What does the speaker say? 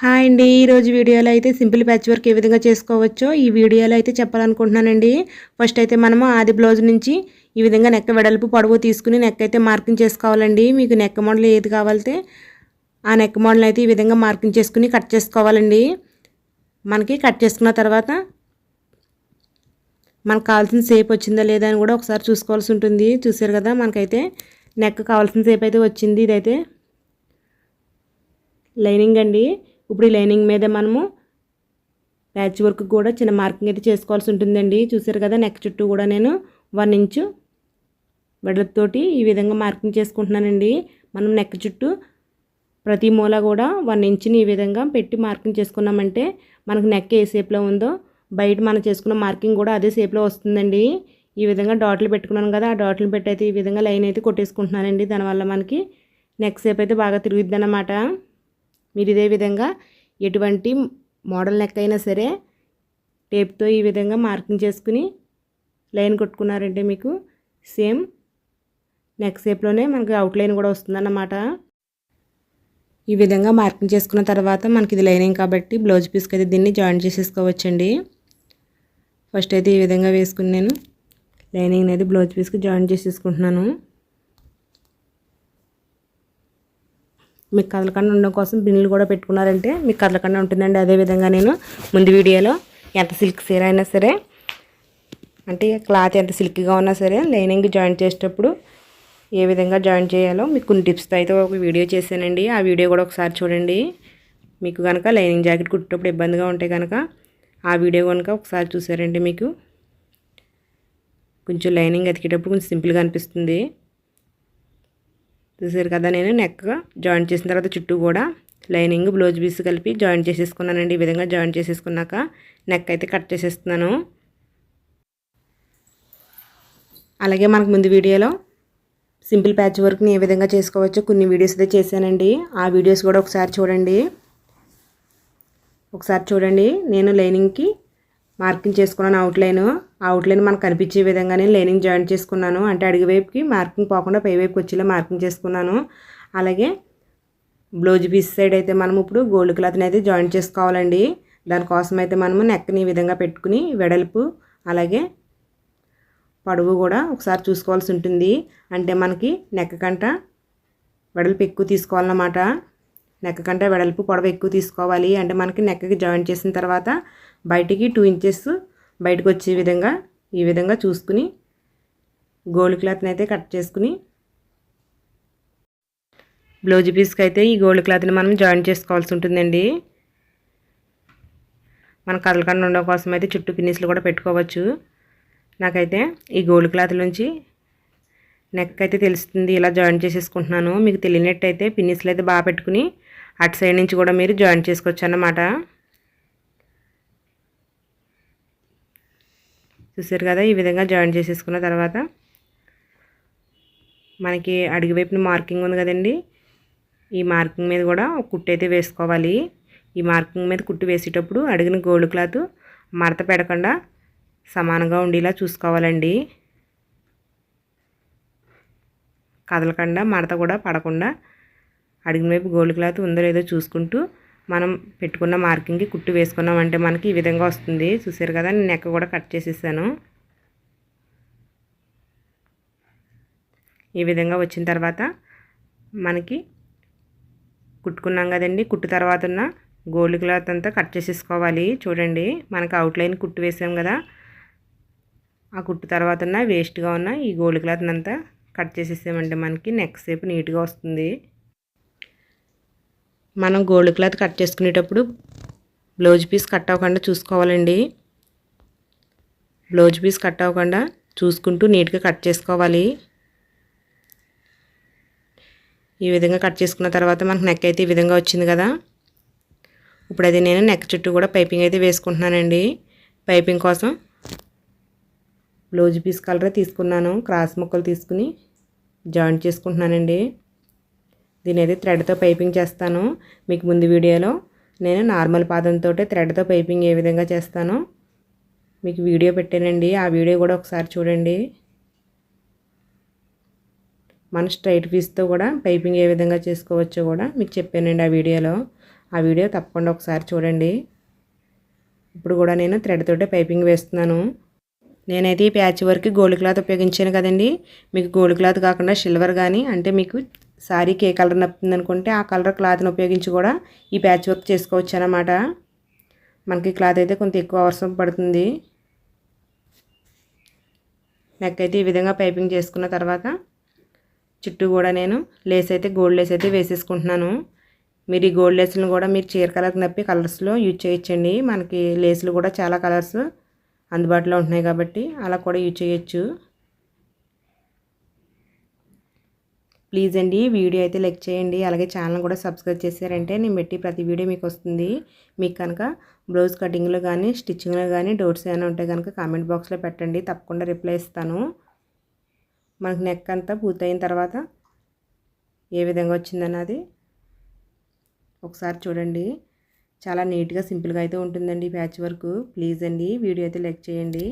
Hi అండి. ఈరోజు వీడియోలో అయితే సింపుల్ ప్యాచ్ వర్క్ ఏ విధంగా చేసుకోవచ్చో ఈ వీడియోలో అయితే చెప్పాలనుకుంటున్నానండి. ఫస్ట్ అయితే మనము ఆది బ్లౌజ్ నుంచి ఈ విధంగా నెక్క వెడల్పు పొడవు తీసుకుని నెక్ అయితే మార్కింగ్ చేసుకోవాలండి. మీకు నెక్ మోడల్ ఏది కావాలితే ఆ నెక్ మోడల్ అయితే ఈ విధంగా మార్కింగ్ చేసుకుని కట్ చేసుకోవాలండి. మనకి కట్ చేసుకున్న తర్వాత మనకు కావాల్సిన సేప్ వచ్చిందా లేదా అని కూడా ఒకసారి చూసుకోవాల్సి ఉంటుంది. చూసారు కదా మనకైతే నెక్ కావాల్సిన సేప్ అయితే వచ్చింది. ఇదైతే లైనింగ్ అండి. ఇప్పుడు ఈ లైనింగ్ మీద మనము ప్యాచ్ వర్క్ కూడా చిన్న మార్కింగ్ అయితే చేసుకోవాల్సి ఉంటుందండి. చూసారు కదా నెక్ చుట్టూ కూడా నేను వన్ ఇంచు వెడలతోటి ఈ విధంగా మార్కింగ్ చేసుకుంటున్నానండి. మనం నెక్ చుట్టూ ప్రతి మూల కూడా వన్ ఇంచుని ఈ విధంగా పెట్టి మార్కింగ్ చేసుకున్నామంటే మనకు నెక్ ఏ షేప్లో ఉందో బయట మనం చేసుకున్న మార్కింగ్ కూడా అదే షేప్లో వస్తుందండి. ఈ విధంగా డాట్లు పెట్టుకున్నాను కదా ఆ డాట్లు పెట్టి అయితే ఈ విధంగా లైన్ అయితే కొట్టేసుకుంటున్నానండి. దానివల్ల మనకి నెక్ షేప్ అయితే బాగా తిరుగుద్ది అన్నమాట. మీరు ఇదే విధంగా ఎటువంటి మోడల్ నెక్ అయినా సరే టేప్తో ఈ విధంగా మార్కింగ్ చేసుకుని లైన్ కొట్టుకున్నారంటే మీకు సేమ్ నెక్ షేప్లోనే మనకి అవుట్లైన్ కూడా వస్తుందన్నమాట. ఈ విధంగా మార్కింగ్ చేసుకున్న తర్వాత మనకి ఇది లైనింగ్ కాబట్టి బ్లౌజ్ పీస్కి అయితే దీన్ని జాయిన్ చేసేసుకోవచ్చండి. ఫస్ట్ అయితే ఈ విధంగా వేసుకుని నేను లైనింగ్ అనేది బ్లౌజ్ పీస్కి జాయిన్ చేసేసుకుంటున్నాను. మీకు కదలకుండా ఉండడం కోసం బిన్నులు కూడా పెట్టుకున్నారంటే మీకు కదలకుండా ఉంటుందండి అదేవిధంగా నేను ముందు వీడియోలో ఎంత సిల్క్ సీర అయినా సరే అంటే క్లాత్ ఎంత సిల్క్గా ఉన్నా సరే లైనింగ్ జాయిన్ చేసేటప్పుడు ఏ విధంగా జాయిన్ చేయాలో మీకు కొన్ని టిప్స్తో అయితే ఒక వీడియో చేశానండి. ఆ వీడియో కూడా ఒకసారి చూడండి. మీకు కనుక లైనింగ్ జాకెట్ కుట్టేటప్పుడు ఇబ్బందిగా ఉంటే కనుక ఆ వీడియో కనుక ఒకసారి చూసారండి మీకు. కొంచెం లైనింగ్ ఎతికేటప్పుడు కొంచెం సింపుల్గా అనిపిస్తుంది. చూసారు కదా నేను నెక్ జాయింట్ చేసిన తర్వాత చుట్టూ కూడా లైనింగ్ బ్లౌజ్ పీస్ కలిపి జాయింట్ చేసేసుకున్నానండి. ఈ విధంగా జాయింట్ చేసేసుకున్నాక నెక్ అయితే కట్ చేసేస్తున్నాను. అలాగే మనకు ముందు వీడియోలో సింపుల్ ప్యాచ్ వర్క్ని ఏ విధంగా చేసుకోవచ్చో కొన్ని వీడియోస్ అయితే చేశానండి. ఆ వీడియోస్ కూడా ఒకసారి చూడండి. ఒకసారి చూడండి. నేను లైనింగ్కి మార్కింగ్ చేసుకున్నాను అవుట్లైను అవుట్లైన్ మనకు కనిపించే విధంగానే లైనింగ్ జాయింట్ చేసుకున్నాను. అంటే అడిగి వైపుకి మార్కింగ్ పోకుండా పై వైపుకి వచ్చేలా మార్కింగ్ చేసుకున్నాను. అలాగే బ్లౌజ్ పీస్ సైడ్ అయితే మనం ఇప్పుడు గోల్డ్ క్లాత్ని అయితే జాయింట్ చేసుకోవాలండి. దానికోసం అయితే మనము నెక్ని ఈ విధంగా పెట్టుకుని వెడల్పు అలాగే పొడవు కూడా ఒకసారి చూసుకోవాల్సి ఉంటుంది. అంటే మనకి నెక్క కంట వెడల్పు ఎక్కువ తీసుకోవాలన్నమాట. నెక్క కంటే వెడల్పు పొడవు ఎక్కువ తీసుకోవాలి. అంటే మనకి నెక్కకి జాయింట్ చేసిన తర్వాత బయటికి టూ ఇంచెస్ బయటకు వచ్చే విధంగా ఈ విధంగా చూసుకుని గోల్డ్ క్లాత్ని అయితే కట్ చేసుకుని బ్లౌజ్ పీస్కి అయితే ఈ గోల్డ్ క్లాత్ని మనం జాయిన్ చేసుకోవాల్సి ఉంటుందండి. మన కదలకుండా ఉండడం కోసం అయితే చుట్టూ పిన్నిస్లు కూడా పెట్టుకోవచ్చు. నాకైతే ఈ గోల్డ్ క్లాత్ నుంచి నెక్ అయితే తెలుస్తుంది ఇలా జాయిన్ చేసేసుకుంటున్నాను. మీకు తెలియనట్టయితే పిన్నిస్లు అయితే బాగా పెట్టుకుని అటు సైడ్ నుంచి కూడా మీరు జాయిన్ చేసుకోవచ్చు అన్నమాట. చూసారు కదా ఈ విధంగా జాయిన్ చేసేసుకున్న తర్వాత మనకి అడిగి వైపున మార్కింగ్ ఉంది కదండి. ఈ మార్కింగ్ మీద కూడా ఒక కుట్టు అయితే వేసుకోవాలి. ఈ మార్కింగ్ మీద కుట్టు వేసేటప్పుడు అడిగిన గోల్డ్ క్లాత్ మడత పెడకుండా సమానంగా ఉండేలా చూసుకోవాలండి. కదలకుండా మడత కూడా పడకుండా అడిగిన వైపు గోల్డ్ క్లాత్ ఉందో లేదో చూసుకుంటూ మనం పెట్టుకున్న మార్కింగ్కి కుట్టు వేసుకున్నామంటే మనకి ఈ విధంగా వస్తుంది. చూసారు కదా నేను నెక్క కూడా కట్ చేసేసాను. ఈ విధంగా వచ్చిన తర్వాత మనకి కుట్టుకున్నాం కదండి. కుట్టు తర్వాత ఉన్న గోల్డ్ క్లాత్ అంతా కట్ చేసేసుకోవాలి. చూడండి మనకి అవుట్లైన్ కుట్టు వేసాం కదా. ఆ కుట్టు తర్వాత ఉన్న వేస్ట్గా ఉన్న ఈ గోల్డ్ క్లాత్ అంతా కట్ చేసేసామంటే మనకి నెక్ సేపు నీట్గా వస్తుంది. మనం గోల్డ్ క్లాత్ కట్ చేసుకునేటప్పుడు బ్లౌజ్ పీస్ కట్ అవ్వకుండా చూసుకోవాలండి. బ్లౌజ్ పీస్ కట్ అవ్వకుండా చూసుకుంటూ నీట్గా కట్ చేసుకోవాలి. ఈ విధంగా కట్ చేసుకున్న తర్వాత మనకు నెక్ అయితే ఈ విధంగా వచ్చింది కదా. ఇప్పుడు అది నేను నెక్ చుట్టూ కూడా పైపింగ్ అయితే వేసుకుంటున్నానండి. పైపింగ్ కోసం బ్లౌజ్ పీస్ కలర్ తీసుకున్నాను. క్రాస్ ముక్కలు తీసుకుని జాయింట్ చేసుకుంటున్నానండి. దీని అయితే థ్రెడ్తో పైపింగ్ చేస్తాను మీకు ముందు వీడియోలో. నేను నార్మల్ పాదంతో థ్రెడ్తో పైపింగ్ ఏ విధంగా చేస్తానో. మీకు వీడియో పెట్టానండి. ఆ వీడియో కూడా ఒకసారి చూడండి. మన స్ట్రైట్ పీస్తో కూడా పైపింగ్ ఏ విధంగా చేసుకోవచ్చో కూడా మీకు చెప్పానండి ఆ వీడియోలో. ఆ వీడియో తప్పకుండా ఒకసారి చూడండి. ఇప్పుడు కూడా నేను థ్రెడ్ తోటే పైపింగ్ వేస్తున్నాను. నేనైతే ఈ ప్యాచ్ వర్క్ గోల్డ్ క్లాత్ ఉపయోగించాను కదండి. మీకు గోల్డ్ క్లాత్ కాకుండా సిల్వర్ కానీ అంటే మీకు శారీకి ఏ కలర్ నప్పుతుంది అనుకుంటే ఆ కలర్ క్లాత్ని ఉపయోగించి కూడా ఈ ప్యాచ్ వర్క్ చేసుకోవచ్చు అన్నమాట. మనకి క్లాత్ అయితే కొంత ఎక్కువ అవసరం పడుతుంది. నెక్ అయితే ఈ విధంగా పైపింగ్ చేసుకున్న తర్వాత చుట్టూ కూడా నేను లేస్ అయితే గోల్డ్ లేస్ అయితే వేసేసుకుంటున్నాను. మీరు ఈ గోల్డ్ లేస్లను కూడా మీరు చీర కలర్కి నప్పి కలర్స్లో యూజ్ చేయొచ్చండి. మనకి లేస్లు కూడా చాలా కలర్స్ అందుబాటులో ఉంటున్నాయి కాబట్టి అలా కూడా యూజ్ చేయొచ్చు. ప్లీజ్ అండి వీడియో అయితే లైక్ చేయండి. అలాగే ఛానల్ కూడా సబ్స్క్రైబ్ చేశారంటే నేను పెట్టి ప్రతి వీడియో మీకు వస్తుంది. మీకు కనుక బ్లౌజ్ కటింగ్లో కానీ స్టిచ్చింగ్లో కానీ డౌట్స్ ఏమైనా ఉంటే కనుక కామెంట్ బాక్స్లో పెట్టండి. తప్పకుండా రిప్లై ఇస్తాను. మనకు నెక్ అంతా పూర్తయిన తర్వాత ఏ విధంగా వచ్చిందన్నది ఒకసారి చూడండి. చాలా నీట్గా సింపుల్గా అయితే ఉంటుందండి ప్యాచ్ వర్క్. ప్లీజ్ అండి వీడియో అయితే లైక్ చేయండి.